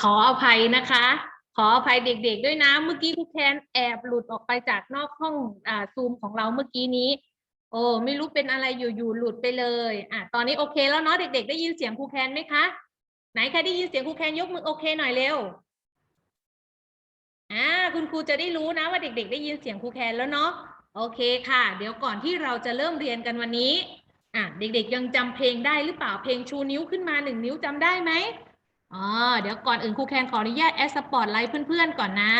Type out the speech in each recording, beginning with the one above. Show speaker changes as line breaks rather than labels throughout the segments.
ขออภัยนะคะ ขออภัยเด็กๆด้วยนะ เมื่อกี้ครูแคนแอบหลุดออกไปจากนอกห้องอ่าซูมของเราเมื่อกี้นี้ โอ้ไม่รู้เป็นอะไรอยู่ๆหลุดไปเลยอะตอนนี้โอเคแล้วเนาะเด็ก ๆ ได้ยินเสียงครูแคนไหมคะไหนใครได้ยินเสียงครูแคนยกมือโอเคหน่อยเร็วอ่าคุณครูจะได้รู้นะว่าเด็ก ๆ ได้ยินเสียงครูแคนแล้วเนาะโอเคค่ะ เดี๋ยวก่อนที่เราจะเริ่มเรียนกันวันนี้อะเด็กๆยังจำเพลงได้หรือเปล่าเพลงชูนิ้วขึ้นมาหนึ่งนิ้วจำได้ไหม อ๋อเดี๋ยวก่อนอื่นครูแคนขออนุญาตแอดสปอร์ตไลท์เพื่อนๆก่อนนะ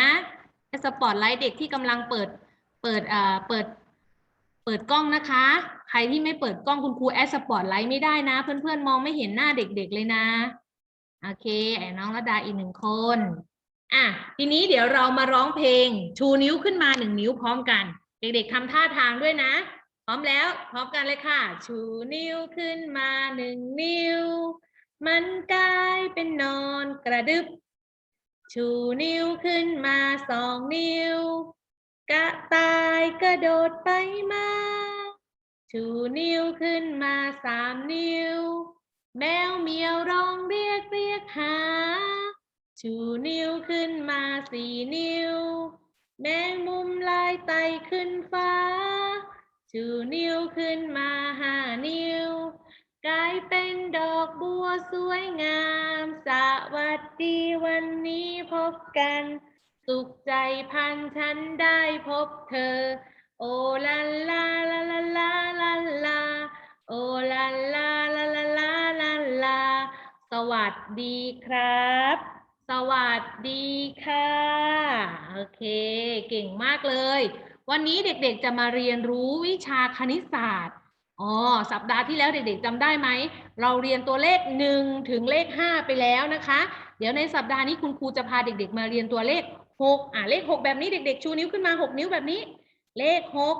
แอดสปอร์ตไลท์เด็กที่กำลังเปิดเปิดเอ่าเปิดเปิดกล้องนะคะ ใครที่ไม่เปิดกล้องคุณครูแอดสปอร์ตไลท์ไม่ได้นะ เพื่อนๆมองไม่เห็นหน้าเด็กๆเลยนะ โอเคไอ้น้องระดาอีกหนึ่งคนอะทีนี้เดี๋ยวเรามาร้องเพลงชูนิ้วขึ้นมาหนึ่งนิ้วพร้อมกัน เด็กๆทำท่าทางด้วยนะ พร้อมแล้วพร้อมกันเลยค่ะ ชูนิ้วขึ้นมาหนึ่งนิ้ว มันกลายเป็นนอนกระดึบ ชูนิ้วขึ้นมาสองนิ้ว กระตายกระโดดไปมา ชูนิ้วขึ้นมาสามนิ้ว แมวเมียวร้องเรียกเรียกหา ชูนิ้วขึ้นมาสี่นิ้ว แมงมุมลายไตขึ้นฟ้า ชูนิ้วขึ้นมาห้านิ้ว กลายเป็น ดอกบัวสวยงาม สวัสดีวันนี้พบกัน สุขใจพันฉันได้พบเธอ โอลาลาลาลาลาลาลาโอลาลาลาลาลาลาลา สวัสดีครับ สวัสดีค่ะ โอเค เก่งมากเลย วันนี้เด็กๆจะมาเรียนรู้วิชาคณิตศาสตร์ อ๋อ สัปดาห์ที่แล้วเด็กๆจำได้ไหม เราเรียนตัวเลขหนึ่งถึงเลขห้าไปแล้วนะคะ เดี๋ยวในสัปดาห์นี้คุณครูจะพาเด็กๆ มาเรียนตัวเลขหกอะเลขหกแบบนี้เด็กๆ ชูนิ้วขึ้นมาหกนิ้วแบบนี้ เลขหก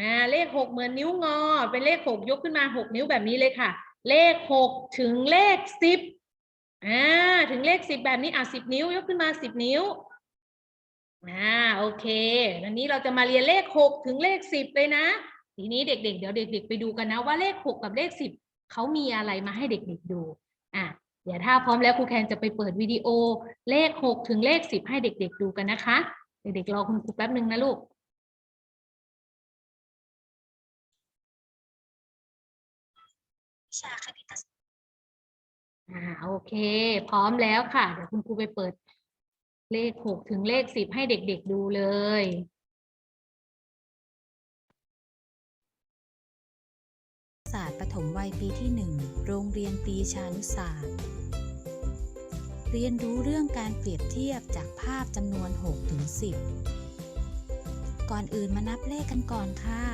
มาเลขหกเหมือนนิ้วงอ เป็นเลขหกยกขึ้นมาหกนิ้วแบบนี้เลยค่ะ เลขหกถึงเลขสิบอ่าถึงเลขสิบแบบนี้อะสิบนิ้วยกขึ้นมาสิบนิ้วอ่าโอเควันนี้เราจะมาเรียนเลขหกถึงเลขสิบเลยนะ ทีนี้เด็กๆ เดี๋ยวเด็ก ๆ ไปดูกันนะว่าเลขหกกับเลขสิบเขามีอะไรมาให้เด็กๆดูอะเดี๋ยวถ้าพร้อมแล้วครูแคนจะไปเปิดวิดีโอเลขหกถึงเลขสิบให้เด็ก ๆ ดูกันนะคะ เด็กๆรอคุณครูแป๊บหนึ่งนะลูก
วิชาคณิตศาสตร์
อ่าโอเค พร้อมแล้วค่ะ เดี๋ยวคุณครูไปเปิดเลขหกถึงเลขสิบให้เด็ก ๆ ดูเลย
ศาสตร์ปฐมวัยปีที่ 1 โรงเรียนปีชานุศาสตร์ เรียนรู้เรื่องการเปรียบเทียบจากภาพจำนวน 6 ถึง 10 ก่อนอื่นมานับเลขกันก่อนค่ะ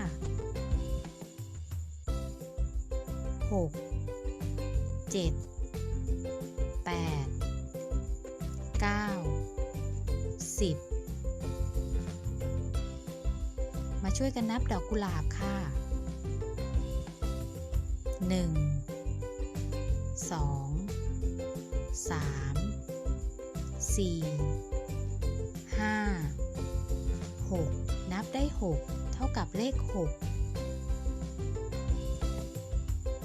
6 7 8 9 10 มาช่วยกันนับดอกกุหลาบค่ะ หนึ่งสองสามสี่ห้าหกนับได้หกเท่ากับเลขหก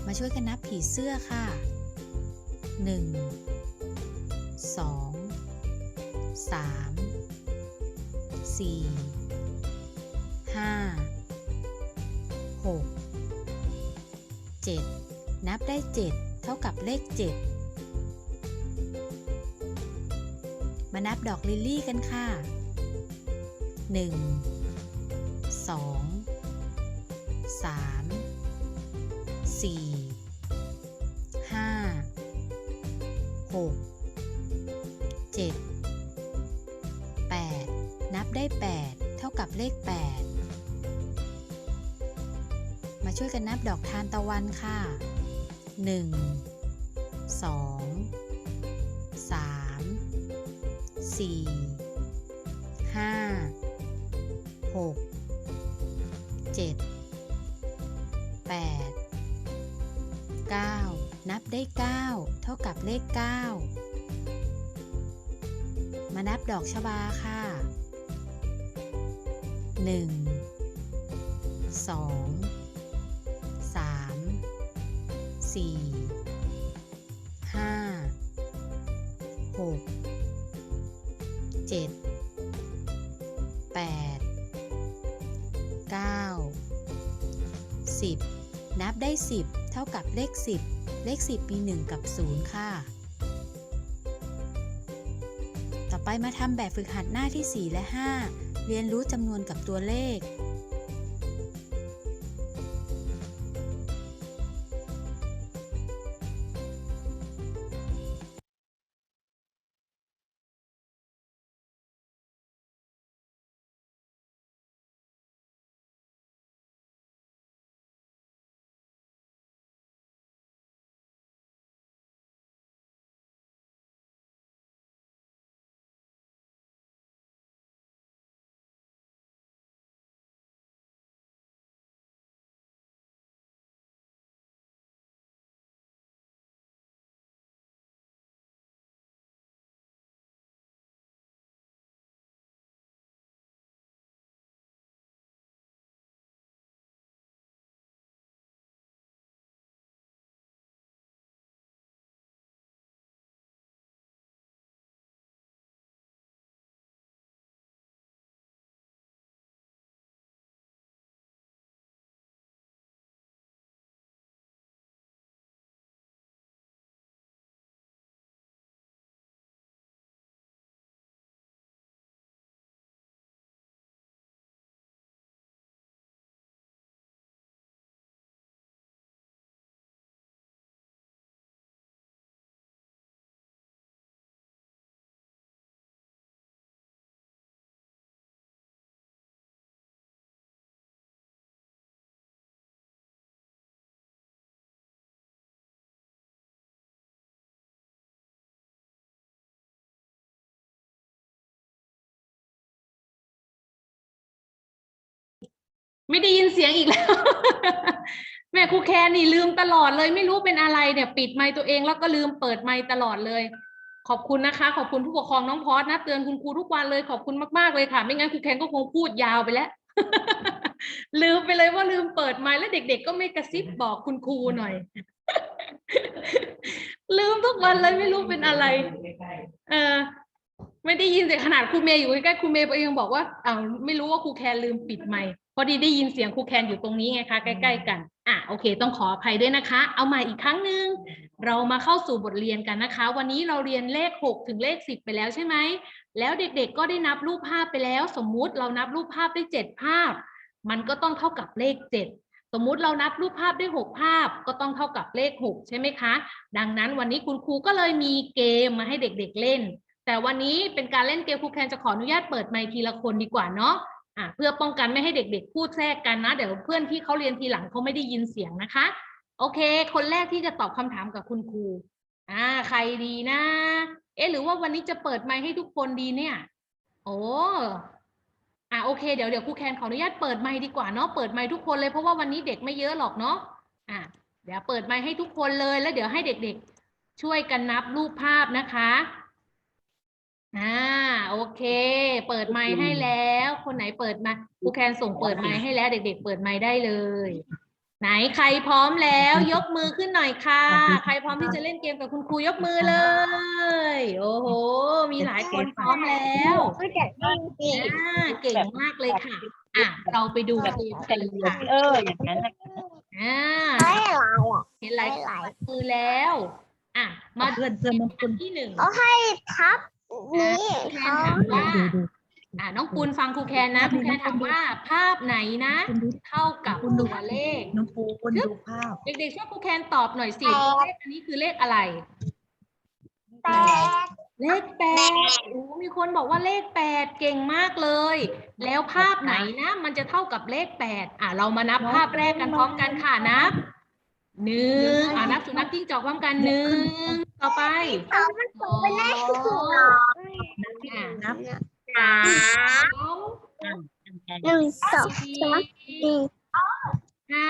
มาช่วยกันนับผีเสื้อค่ะหนึ่งสองสามสี่ห้าหก 7 นับได้ 7 เท่ากับเลข 7 มานับดอกลิลลี่กันค่ะ 1 2 ช่วยกันนับดอกทานตะวันค่ะ 1 2 3 4 5 6 7 8 9 นับได้ 9 เท่ากับเลข 9 มานับดอกชบาค่ะ 1 2 สี่ห้าหกเจ็ดแปดเก้าสิบนับได้สิบเท่ากับเลขสิบเลขสิบมีหนึ่งกับศูนย์ค่ะ ต่อไปมาทำแบบฝึกหัดหน้าที่4และ5เรียนรู้จำนวนกับตัวเลข
ไม่ได้ยินเสียงอีกแล้ว แม่ครูแคนนี่ลืมตลอดเลย ไม่รู้เป็นอะไรเนี่ย ปิดไมค์ตัวเองแล้วก็ลืมเปิดไมค์ตลอดเลย ขอบคุณนะคะ ขอบคุณผู้ปกครองน้องพอสนะเตือนคุณครูทุกวันเลยขอบคุณมากๆเลยค่ะ ไม่งั้นครูแคนก็คงพูดยาวไปแล้ว ลืมไปเลยว่าลืมเปิดไมค์แล้วเด็ก ๆ ก็ไม่กระซิบบอกคุณครูหน่อย ลืมทุกวันเลยไม่รู้เป็นอะไร เออไม่ได้ยินเสียงขนาดครูเมย์อยู่ใกล้ๆครูเมย์เองบอกว่าอ้าวไม่รู้ว่าครูแคนลืมปิดไมค์ พอดีได้ยินเสียงครูแคนอยู่ตรงนี้ไงคะใกล้ ๆ กันอะโอเค ต้องขออภัยด้วยนะคะ เอาใหม่อีกครั้งหนึ่งเรามาเข้าสู่บทเรียนกันนะคะ วันนี้เราเรียนเลขหกถึงเลขสิบไปแล้วใช่ไหมแล้วเด็กๆ ก็ได้นับรูปภาพไปแล้ว สมมุติเรานับรูปภาพได้เจ็ดภาพ มันก็ต้องเท่ากับเลขเจ็ดสมมุติเรานับรูปภาพได้หกภาพ ก็ต้องเท่ากับเลขหกใช่ไหมคะ ดังนั้นวันนี้คุณครูก็เลยมีเกมมาให้เด็กๆเล่น แต่วันนี้เป็นการเล่นเกมครูแคนจะขออนุญาตเปิดไมค์ทีละคนดีกว่าเนาะ อะเพื่อป้องกันไม่ให้เด็กๆ พูดแทรกกันนะ เดี๋ยวเพื่อนที่เขาเรียนทีหลังเขาไม่ได้ยินเสียงนะคะ โอเค คนแรกที่จะตอบคำถามกับคุณครูอ่าใครดีนะ เอ๊ะหรือว่าวันนี้จะเปิดไมค์ให้ทุกคนดีเนี่ย โอ้อะโอเคเดี๋ยวเดี๋ยวครูแคนขออนุญาตเปิดไมค์ดีกว่าเนาะเปิดไมค์ทุกคนเลยเพราะว่าวันนี้เด็กไม่เยอะหรอกเนาะอะเดี๋ยวเปิดไมค์ให้ทุกคนเลยแล้วเดี๋ยวให้เด็กๆ ช่วยกันนับรูปภาพนะคะ อ่าโอเค เปิดไมค์ให้แล้ว คนไหนเปิดมาครูแคนส่งเปิดไมค์ให้แล้ว เด็ก ๆ เปิดไมค์ได้เลย ไหนใครพร้อมแล้ว ยกมือขึ้นหน่อยค่ะ ใครพร้อมที่จะเล่นเกมกับคุณครูยกมือเลย โอ้โห มีหลายคนพร้อมแล้ว
ก็จะเล่นดี
อ่าเก่งมากเลยค่ะอะเราไปดูเกมกันเลยค่ะ
เอออย่างนั้นน่ะ
อ่า
ไม่หลายอะ
เห็นหลายคนยกมือแล้ว อะมาเพื่อนเพื่อนคนที่หนึ่ง
เขาให้ทับ นี้
แคน
เขา
ถามว่าอ่าน้องปูนฟังครูแคนนะครูแคนถามว่าภาพไหนนะ เท่ากับตัวเลข
น้องปูคนดูภาพ
เด็กๆช่วยครูแคนตอบหน่อยสิเลขอันนี้คือเลขอะไร
แต่
เลขแปดโอ้มีคนบอกว่าเลขแปดเก่งมากเลย แล้วภาพไหนนะ มันจะเท่ากับเลขแปดอะเรามานับภาพแรกกันพร้อมกันค่ะนับหนึ่งอะนับสุนัขจิ้งจอกพร้อมกันหนึ่งต่อไป
เขามั นสูงเป็นเลขสูง
อะ
นับ
สา
สอง
หนึ่งสอง
สี่
สามสี่
ห้า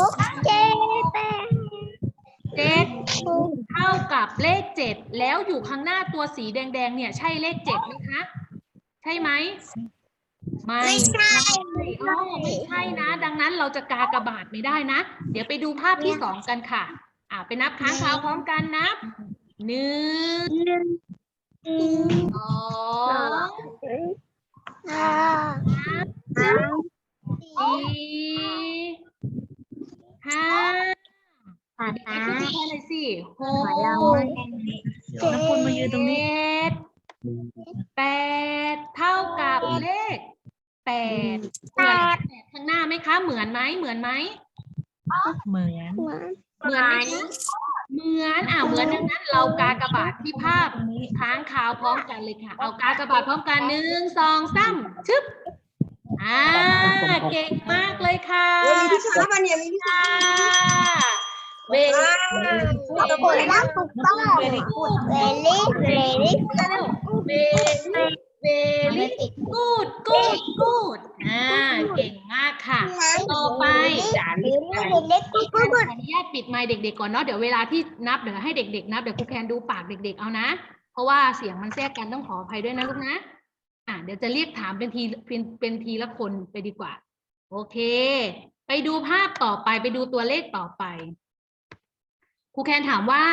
หกเจ็ดแปด
เจ็ดเท่ากับเลขเจ็ดแล้วอยู่ข้างหน้าตัวสีแดงๆเนี่ยใช่เลขเจ็ดไหมคะใช่ไหมไม่
ไม่ใช่
อ๋อไม่ใช่นะ ดังนั้นเราจะกากระบาดไม่ได้นะ เดี๋ยวไปดูภาพที่สองกันค่ะ อ่าไปนับค้างคาวพร้อมกันนับ หนึ่งสอง
สาม
สี่ห้า
ห้า
เด็กๆช่วยกันหน่อยสิหก
น้ำปุนมายืนตรงนี้
แปดเท่ากับเลขแปดเหมือนขแปดข้างหน้าไหมคะ เหมือนไหมเหมือนไหม
เหมือน
เหมือน
ไหม เหมือนอ่าเหมือนดังนั้น เรากากบาทที่ภาพค้างคาวพร้อมกันเลยค่ะ เอากากบาทพร้อมกันหนึ่งสองสามชึบอ่าเก่งมากเลยค่ะ
มีพิชาวันเนี่ยมีพิชา
เว
ถูกต้องถูกต้องเวลี่เวลี่เวลี่
เวเวลิ กูดกูดกูดอ่า เก่งมากค่ะ ต่อไป
เวลี่เวลี่กู
ขอ
กู
อนุญาตปิดไมค์เด็กๆก่อนเนาะ เดี๋ยวเวลาที่นับเดี๋ยวให้เด็ก ๆ นับ เดี๋ยวครูแคนดูปากเด็ก ๆ เอานะ เพราะว่าเสียงมันแทรกกันต้องขออภัยด้วยนะลูกนะ อะเดี๋ยวจะเรียกถามเป็นทีเป็นเป็นทีละคนไปดีกว่า โอเค ไปดูภาพต่อไป ไปดูตัวเลขต่อไป ครูแคนถามว่า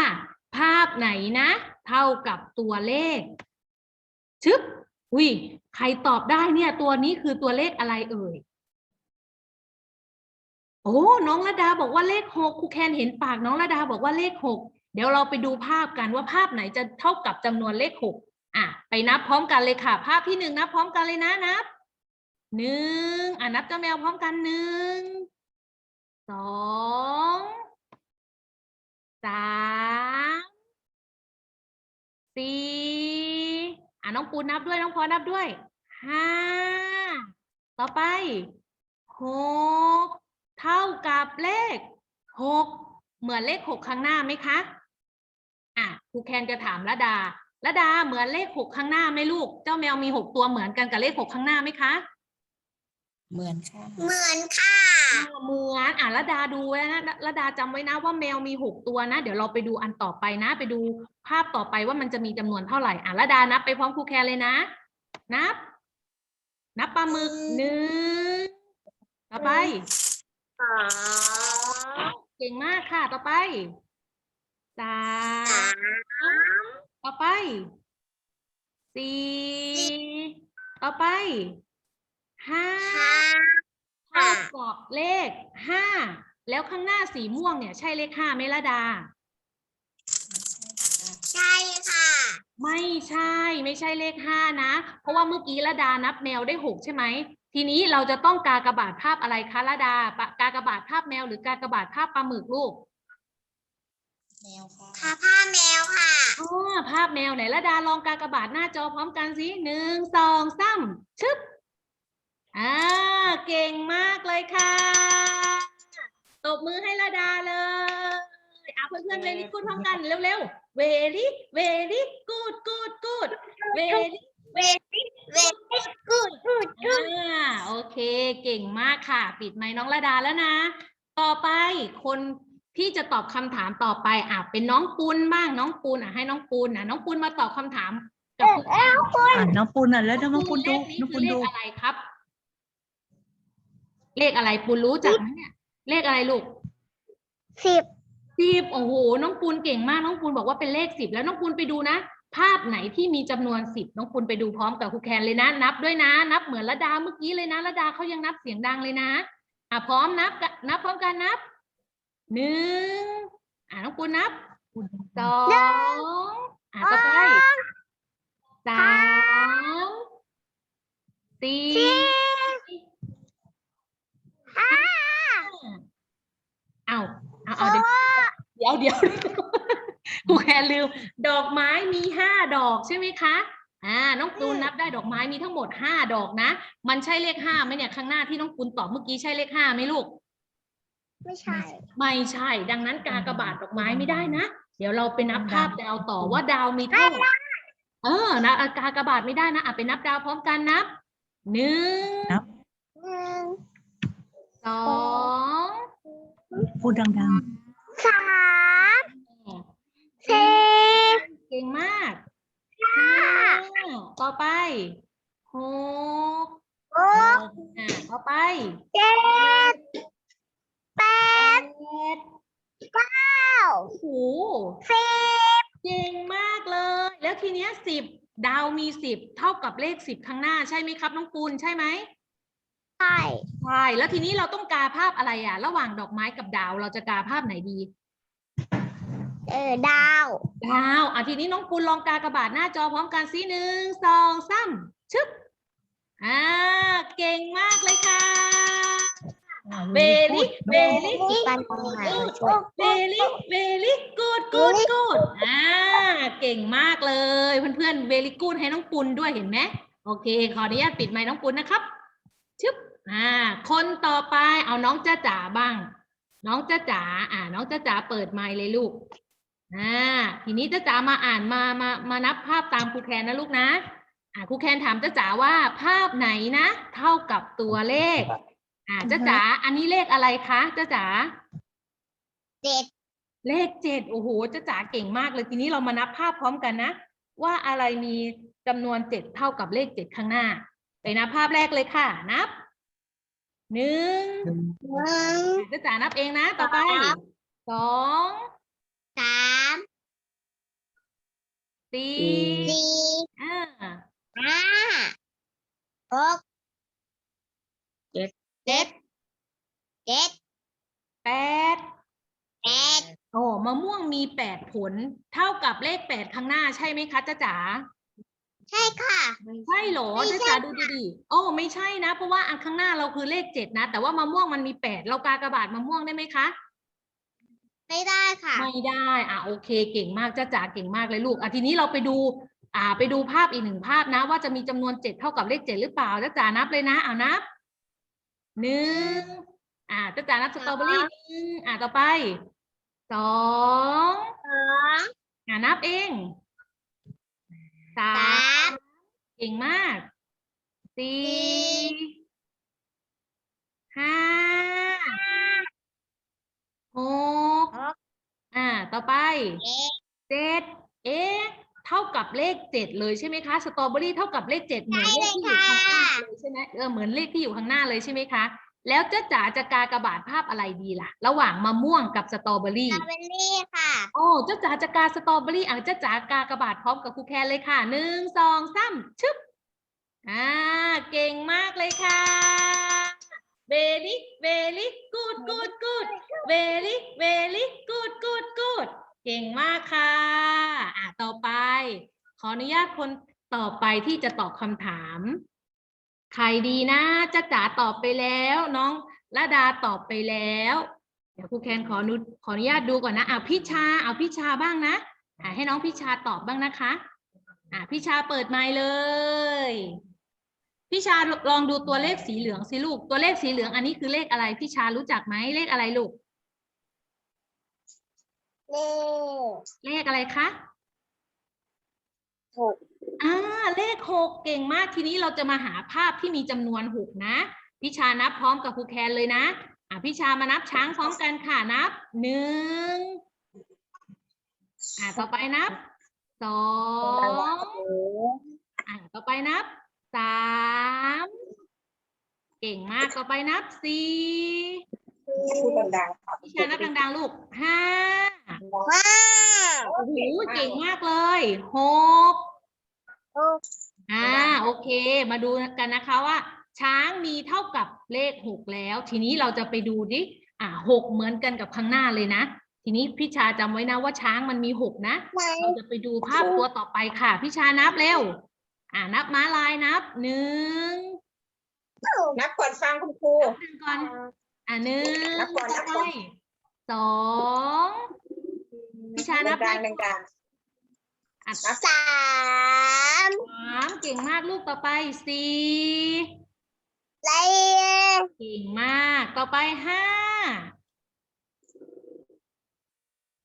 ภาพไหนนะ เท่ากับตัวเลขชึบ อุ้ยใครตอบได้เนี่ย ตัวนี้คือตัวเลขอะไรเอ่ย โอ้น้องระดาบอกว่าเลขหกครูแคนเห็นปากน้องระดาบอกว่าเลขหกเดี๋ยวเราไปดูภาพกันว่าภาพไหนจะเท่ากับจำนวนเลขหกอะ ไปนับพร้อมกันเลยค่ะ ภาพที่หนึ่งนับพร้อมกันเลยนะนับหนึ่งอะนับเจ้าแมวพร้อมกันหนึ่งสองสามสี่ะน้องปูนนับด้วยน้องพอนับด้วยห้าต่อไปหกเท่ากับเลขหกเหมือนเลขหกข้างหน้าไหมคะอะครูแคนจะถามระดาระดาเหมือนเลขหกข้างหน้าไหมลูก เจ้าแมวมีหกตัวเหมือนกันกับเลขหกข้างหน้าไหมคะ
เหมือนค่ะ
เหมือนค่ะ
อ่า เหมือนอะระดาดูไว้นะระดาจำไว้นะว่าแมวมีหกตัวนะ เดี๋ยวเราไปดูอันต่อไปนะ ไปดูภาพต่อไปว่ามันจะมีจำนวนเท่าไหร่อะระดานับไปพร้อมครูแคนเลยนะ นับ นับปลาหมึกหนึ่งต่อไป
สอง
เก่งมากค่ะ ต่อไปสา
ม
ต่อไปสี่ต่อไปห้า เท่ากับเลขห้าแล้วข้างหน้าสีม่วงเนี่ยใช่เลขห้าไหมละดา
ใช่ค่ะ
ไม่ใช่ไม่ใช่เลขห้านะ เพราะว่าเมื่อกี้ละดานับแมวได้หกใช่ไหม ทีนี้เราจะต้องกากบาทภาพอะไรคะละดาปะกากบาทภาพแมวหรือกากบาทภาพปลาหมึกลูก
แมวค่ะ
ค่ะผ้าแมวค่ะ
อ๋อภาพแมวไหนละดาลองกากบาทหน้าจอพร้อมกันสิหนึ่งสองสามชึบ อ่าเก่งมากเลยค่ะตบมือให้ละดาเลยอะเพื่อนๆเวลี่กูดพร้อมกันเร็วๆเวลี่เวลี่กูดกูดกูดเวลี่
เวลี่เวลี่กูดกูดกูด
อ่าโอเค เก่งมากค่ะ ปิดไมค์น้องระดาแล้วนะ ต่อไปคนที่จะตอบคำถามต่อไปอะเป็นน้องปูนบ้างน้องปูนอะให้น้องปูนอะน้องปูนมาตอบคำถามกับคุณแม่
อ่านน้องปุนอะแล้วน้องปุนดู
เลขนี้
น้อง
คื
ปุ
อนเล
ดู
ขอะไรครับ เลขอะไรปูนรู้จักไหมเนี่ยเลขอะไรลูก
สิบ
สิบโอ้โหน้องปูนเก่งมากน้องปูนบอกว่าเป็นเลขสิบแล้วน้องปูนไปดูนะ ภาพไหนที่มีจำนวนสิบน้องปูนไปดูพร้อมกับครูแคนเลยนะ นับด้วยนะ นับเหมือนระดาเมื่อกี้เลยนะระดาเขายังนับเสียงดังเลยนะ อะพร้อมนับกะนับพร้อมกันนับหนึ่งอะน้องปูนนับสองอะต่อไปสามสี่
ห้า
เอาเอาเอาเดี๋ยวเดี๋ยวเดี๋ยวครูแคนลืม ดอกไม้มีห้าดอกใช่ไหมคะ อ่า น้องปูนนับได้ดอกไม้มีทั้งหมดห้าดอกนะ มันใช่เลขห้าไหมเนี่ยข้างหน้าที่น้องปูนตอบเมื่อกี้ใช่เลขห้าไหมลูก
ไม่ใช่
ไม่ใช่ ดังนั้นกากบาทดอกไม้ไม่ได้นะ เดี๋ยวเราไปนับภาพดาวต่อว่าดาวมีเท่าไหร่เออนะอะกากบาทไม่ได้นะอะไปนับดาวพร้อมกันนับหนึ่ง
หนึ่ง
สอง
พูดดัง
สามสี่
เก่งมากห้าต่อไปหก
หก
อ่าต่อไป
เจ็ดแป
แป
ด
ด
เก้า
โอ้โห
สิบ
เก่งทีเนี้ยสิบดาวมีสิบเท่ากับเลขสิบข้างหน้าใช่ไหมครับน้องปูนใช่ไหม
ใช่
ใช่แล้วทีนี้เราต้องกาภาพอะไรอะ ระหว่างดอกไม้กับดาว เราจะกาภาพไหนดี
เออดาว
ดาวอะทีนี้น้องปูนลองกากระบาดหน้าจอพร้อมกันสิหนึ่งสองสามชึบอ่าเก่งมากเลยค่ะเบลิเบลิ
มีปัญหามาช่วย
เบลิเบลิกูดกูดกูดอ่าเก่งมากเลยเพื่อนๆเบลิกูดให้น้องปุณด้วยเห็นไหมโอเค ขออนุญาตปิดไมค์น้องปุณนะครับชึบ อ่าคนต่อไปเอาน้องจ้าจ๋าบ้าง น้องจ้าจ๋าอ่า น้องจ้าจ๋าเปิดไมค์เลยลูกอ่าทีนี้จ้าจ๋ามาอ่านมามามานับภาพตามครูแคนนะลูกนะ อ่าครูแคนถามจ้าจ๋าว่าภาพไหนนะ เท่ากับตัวเลข อ่าจ้าจ๋าอันนี้เลขอะไรคะจ้าจ๋า
เจ็ด
เลขเจ็ดโอ้โหจ้าจ๋าเก่งมากเลยทีนี้เรามานับภาพพร้อมกันนะว่าอะไรมีจำนวนเจ็ดเท่ากับเลขเจ็ดข้างหน้าไปนับภาพแรกเลยค่ะ นับ หนึ่ง
หนึ่ง
จ้าจ๋านับเองนะ ต่อไป
ครับ
สอง
สาม
สี่
สี่
อ่า
ห้าหก
เจ็ด
เจ็ด
แปด
แปด
โอ้มะม่วงมีแปดผล เท่ากับเลขแปดข้างหน้าใช่ไหมคะจ้าจ๋า
ใช่ค่ะ
ใช่เหรอ
ไม่
จ้า
ใช่
จ๋าดูดีๆโอ้ไม่ใช่นะ เพราะว่าอันข้างหน้าเราคือเลขเจ็ดนะ แต่ว่ามะม่วงมันมีแปดเรากากระบาดมะม่วงได้ไหมคะ
ไม่ได้ค่ะ
ไม่ได้ อะโอเค เก่งมากจ้าจ๋าเก่งมากเลยลูก อะทีนี้เราไปดู อ่า ไปดูภาพอีกหนึ่งภาพนะ ว่าจะมีจำนวนเจ็ดเท่ากับเลขเจ็ดหรือเปล่าจ้าจ๋านับเลยนะเอานับหนึ่งอ่าจ้าจ๋านับสตรอเบอรี่หนึ่งอ่าต่อไปสอง
สอง
อ่านับเอง สา
สามม
เก่งมากสี่ห้าหกอ่า ต่อไป
เจ็ด
เจ็ดเอ๊ะเท่ากับเลขเจ็ดเลยใช่ไหมคะสตรอเบอรี่เท่ากับเลขเจ็ดเหมือนเลขที่อยู่ข้างหน้าเลยใช่ไหมเออเหมือนเลขที่อยู่ข้างหน้าเลยใช่ไหมคะ แล้วจ้าจ๋าจะกากระบาดภาพอะไรดีล่ะ ระหว่างมะม่วงกับสตรอเบอ
ส
รี่
ตรอเบอรี่ค่ะ
โอ้เจ้าจ๋าจะกาสตรอเบอรี่อะเจ้าจ๋ากากระบาดพร้อมกับครูแคนเลยค่ะหนึ่งสองสามชึบอ่าเก่งมากเลยค่ะ very very good good good very very good good good เก่งมากค่ะอะต่อไป ขออนุญาตคนต่อไปที่จะตอบคำถาม ใครดีนะจ้าจ๋าตอบไปแล้ว น้องละดาตอบไปแล้ว เดี๋ยวครูแคนขออนุขออนุญาตดูก่อนนะอะพี่ชาเอาพี่ชาบ้างนะอะให้น้องพี่ชาตอบบ้างนะคะอะพี่ชาเปิดไมค์เลยพี่ชาลองดูตัวเลขสีเหลืองสิลูก ตัวเลขสีเหลืองอันนี้คือเลขอะไรพี่ชารู้จักไหมเลขอะไรลูก
เลข
เลขอะไรคะ
หก
อ่าเล ขหกเก่งมากทีนี้เราจะมาหาภาพที่มีจำนวนหกนะพี่ชานับพร้อมกับครูแคนเลยนะอะพี่ชามานับช้างพร้อมกันค่ะนับหนึ่งอะต่อไปนับสองอะต่อไปนับสามเก่งมากต่อไปนับสี่
พูดดังๆค่ะ
พี่ชานับดังๆลูกห้า
ว้าว
โอ้โหเก่งมากเลยหก
หก
อ่าโอเค มาดูกันนะคะว่า ช้างมีเท่ากับเลขหกแล้ว ทีนี้เราจะไปดูดิอ่าหกเหมือนกันกับข้างหน้าเลยนะ ทีนี้พี่ชาจำไว้นะว่าช้างมันมีหกนะ
ไหน
เราจะไปดูภาพตัวต่อไปค่ะ พี่ชานับเร็ว อ่านับม้าลายนับหนึ่ง
นับก่อนฟังคุณครู
หนึ่งก่อนอ่าหนึ่ง
นับก่อนนับก่อน
ใช่สองพี่ชานับ
ดั
ได้
งๆดัง
อะ
นับ
สาม
สามเก่งมากลูกต่อไปสี่
เล
เก่งมากต่อไปห้า
ๆ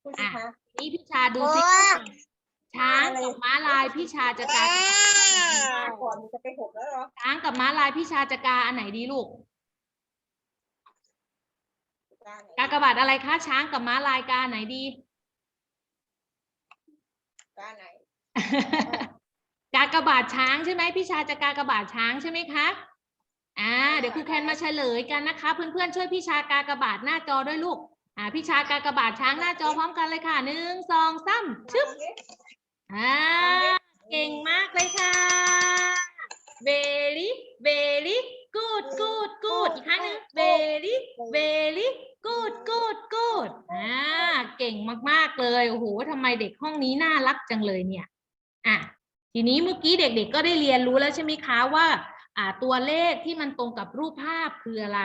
พูดสิคะ
นี่พี่ชาดู
ห
สิ
ก
ช้างกับม้าลายพี่ชาจะกา
มาก่อนมันจะไปหกแล้วเหรอ
ช้างกับม้าลายพี่ชาจะกาอันไหนดีลูก
ได้ไหน
กากบาทอะไรคะช้างกับม้าลายกาอันไหนดี
ได้ไหน
กากบาทช้างใช่ไหมพี่ชาจะกากบาทช้างใช่ไหมคะอ่าเดี๋ยวครูแคนมาเฉลยกันนะคะ เพื่อนๆช่วยพี่ชากากบาทหน้าจอด้วยลูกอ่าพี่ชากากบาทช้างหน้าจอพร้อมกันเลยค่ะหนึ่งสองสามชึบอ่าเก่งมากเลยค่ะ very very good good good อีกครั้งหนึ่ง very very good good good อ่าเก่งมากๆเลยโอ้โหทำไมเด็กห้องนี้น่ารักจังเลยเนี่ยอะทีนี้เมื่อกี้เด็กๆก็ได้เรียนรู้แล้วใช่ไหมคะว่าอ่าตัวเลขที่มันตรงกับรูปภาพคืออะไร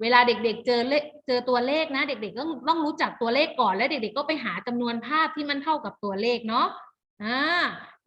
เวลาเด็กๆเจอเลขเจอตัวเลขนะ เด็กๆต้องต้องรู้จักตัวเลขก่อนแล้วเด็กๆก็ไปหาจำนวนภาพที่มันเท่ากับตัวเลขเนาะอ่า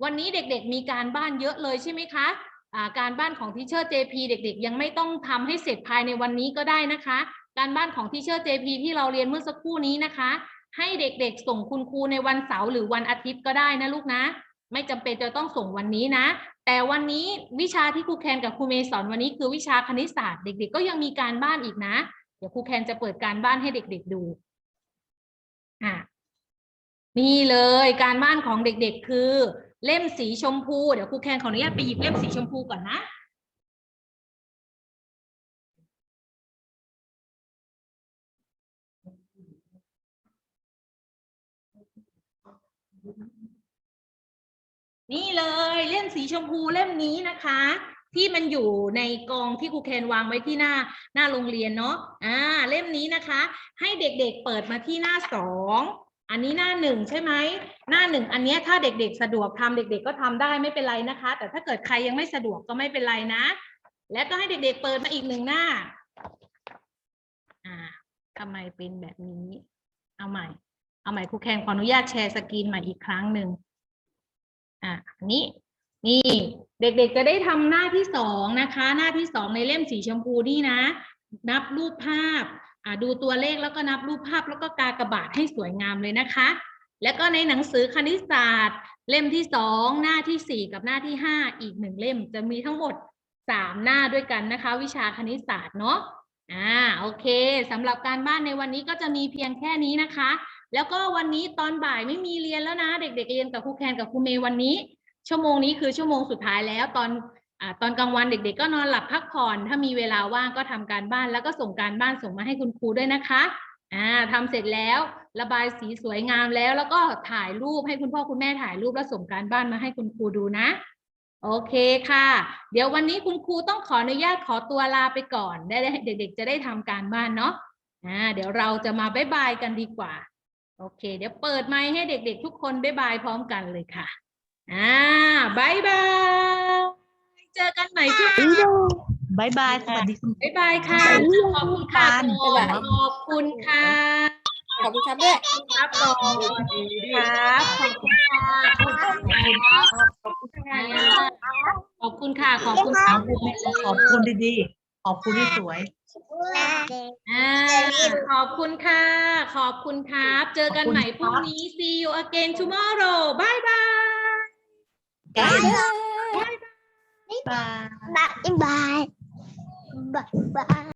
วันนี้เด็กๆมีการบ้านเยอะเลยใช่ไหมคะอ่าการบ้านของทีเชอร์ JP เด็กๆ ยังไม่ต้องทำให้เสร็จภายในวันนี้ก็ได้นะคะ การบ้านของทีเชอร์ JP ที่เราเรียนเมื่อสักครู่นี้นะคะ ให้เด็กๆ ส่งคุณครูในวันเสาร์หรือวันอาทิตย์ก็ได้นะลูกนะ ไม่จำเป็นจะต้องส่งวันนี้นะ แต่วันนี้วิชาที่ครูแคนกับครูเมย์สอนวันนี้คือวิชาคณิตศาสตร์ เด็ก ๆ ก็ยังมีการบ้านอีกนะ เดี๋ยวครูแคนจะเปิดการบ้านให้เด็ก ๆ ดูอะนี่เลยการบ้านของเด็กๆ คือ เล่มสีชมพู เดี๋ยวครูแคนขออนุญาตไปหยิบเล่มสีชมพูก่อนนะ นี่เลยเล่มสีชมพูเล่มนี้นะคะ ที่มันอยู่ในกองที่ครูแคนวางไว้ที่หน้าหน้าโรงเรียนเนาะอ่าเล่มนี้นะคะ ให้เด็กๆเปิดมาที่หน้าสองอันนี้หน้าหนึ่งใช่ไหมหน้าหนึ่งอันเนี้ยถ้าเด็กๆสะดวกทำเด็ก ๆ ก็ทำได้ไม่เป็นไรนะคะ แต่ถ้าเกิดใครยังไม่สะดวกก็ไม่เป็นไรนะ และก็ให้เด็ก ๆ เปิดมาอีกหนึ่งหน้าอ่าทำไมเป็นแบบนี้ เอาใหม่ เอาใหม่ครูแคนขออนุญาตแชร์สกรีนใหม่อีกครั้งหนึ่งอะนี้นี่เด็กๆจะได้ทำหน้าที่สองนะคะ หน้าที่สองในเล่มสีชมพูนี่นะ นับรูปภาพอ่าดูตัวเลขแล้วก็นับรูปภาพแล้วก็กากระบาทให้สวยงามเลยนะคะ แล้วก็ในหนังสือคณิตศาสตร์ เล่มที่สองหน้าที่สี่กับหน้าที่ห้าอีกหนึ่งเล่มจะมีทั้งหมดสามหน้าด้วยกันนะคะ วิชาคณิตศาสตร์เนาะอ่าโอเคสำหรับการบ้านในวันนี้ก็จะมีเพียงแค่นี้นะคะ แล้วก็วันนี้ตอนบ่ายไม่มีเรียนแล้วนะ เด็กๆเรียนกับครูแคนกับครูเมย์วันนี้ ชั่วโมงนี้คือชั่วโมงสุดท้ายแล้วตอนอตอนกลางวันเด็ก ๆ ก็นอนหลับพักผ่อน ถ้ามีเวลาว่างก็ทำการบ้าน แล้วก็ส่งการบ้านส่งมาให้คุณครูด้วยนะคะอ่าทำเสร็จแล้วระบายสีสวยงามแล้ว แล้วก็ถ่ายรูปให้คุณพ่อคุณแม่ถ่ายรูปแล้วส่งการบ้านมาให้คุณครูดูนะโอเคค่ะ เดี๋ยววันนี้คุณครูต้องขออนุญาตขอตัวลาไปก่อนได้เด็ก ๆ จะได้ทำการบ้านเนาะอ่าเดี๋ยวเราจะมาบ๊ายบายกันดีกว่า โอเค เดี๋ยวเปิดไมค์ให้เด็ก ๆ ทุกคนบ๊ายบายพร้อมกันเลยค่ะ อ่าบายบาย เจอกันใหม่ที่
บายบาย สวัสดีคุณ
บ๊ายบายค่ะ ขอบคุณค่ะ
บ๊ายบาย
ขอบคุณค่ะ
ขอบคุณครับด้วย
ครับขอบคุณครับขอบคุณค่ะขอบคุณครับขอบคุณค่ะขอบคุณค่ะขอบคุณค่ะ
ขอบคุณดีๆ ขอบคุณที่สวย
อ่า ขอบคุณค่ะ ขอบคุณครับ เจอกันใหม่พรุ่งนี้ see you again tomorrow bye bye
กัน
บ๊ายบายบ๊ายบาย